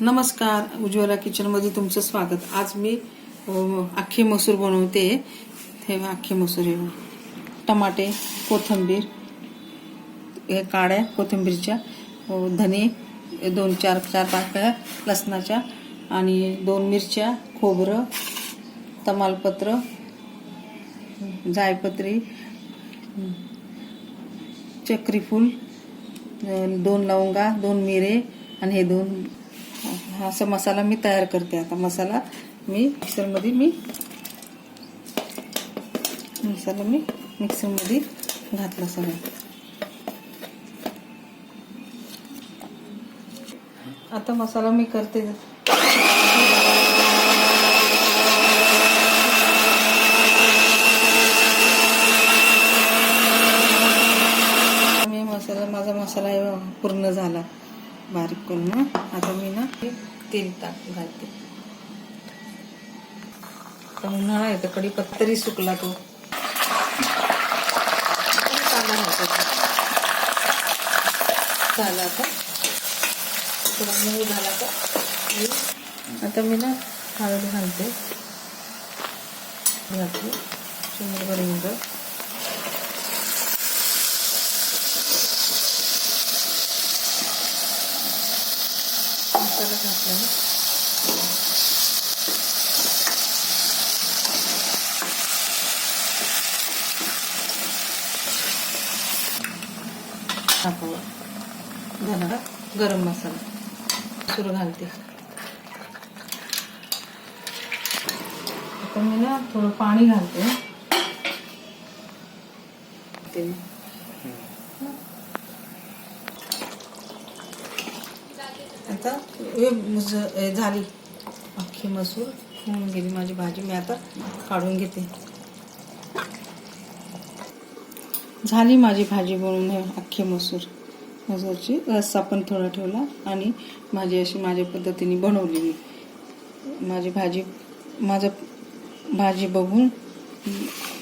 नमस्कार उज्ज्वला किचनमध्ये तुमचं स्वागत. आज मी अख्खी मसूर बनवते. हे अख्खी मसूर हे टमाटे कोथिंबीर हे काड्या कोथिंबीरच्या धने दोन चार चार पाकळ्या लसणाच्या आणि दोन मिरच्या खोबरं तमालपत्र जायपत्री चक्रीफूल दोन लवंगा दोन मिरे आणि हे दोन हा असा मसाला मी तयार करते. आता मसाला मी मिक्सरमध्ये मी मसाला मी मिक्सरमध्ये घातला सगळं. आता मसाला मी करते. मी मसाला माझा मसाला पूर्ण झाला. बारीक करून आता मी ना तेल टाक घालते. उन्हाळा आहे तर कडीपत्ता सुकला तो. कांदा घालते. झाला आता. थोडा मूग झाला का मी- आता मी ना हळद घालते. घालते. शंभर पर्यंत मसाला घातला टाकावा गरम मसाला सुरू घालते. आता मी ना थोडं पाणी घालते. ते आता हे झाली. अख्खी मसूर होऊन गेली माझी भाजी. मी आता काढून घेते. झाली माझी भाजी बनवून अख्खी मसूर. मसूरची रस्सा पण थोडा ठेवला आणि माझी अशी माझ्या पद्धतीने बनवली मी माझी भाजी माझं भाजी बघून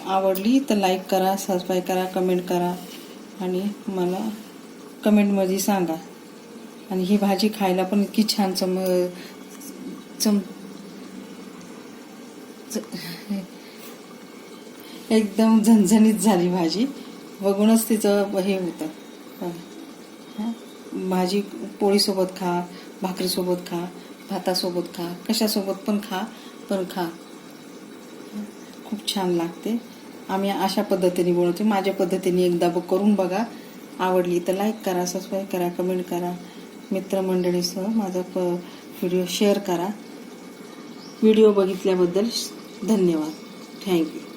आवडली तर लाईक करा सबस्क्राईब करा कमेंट करा आणि मला कमेंटमध्ये सांगा. आणि ही भाजी खायला पण इतकी छान चम चम च- एकदम झणझणीत झाली भाजी. बघूनच तिचं हे होतं. भाजी पोळीसोबत खा भाकरीसोबत खा भातासोबत खा कशासोबत पण खा पण खा. खूप छान लागते. आम्ही अशा पद्धतीने बनवते माझ्या पद्धतीने एकदा बघ करून बघा. आवडली तर लाईक करा सबस्क्राईब करा कमेंट करा. मित्रमंडळीसह माझा प व्हिडिओ शेअर करा. व्हिडिओ बघितल्याबद्दल धन्यवाद. Thank you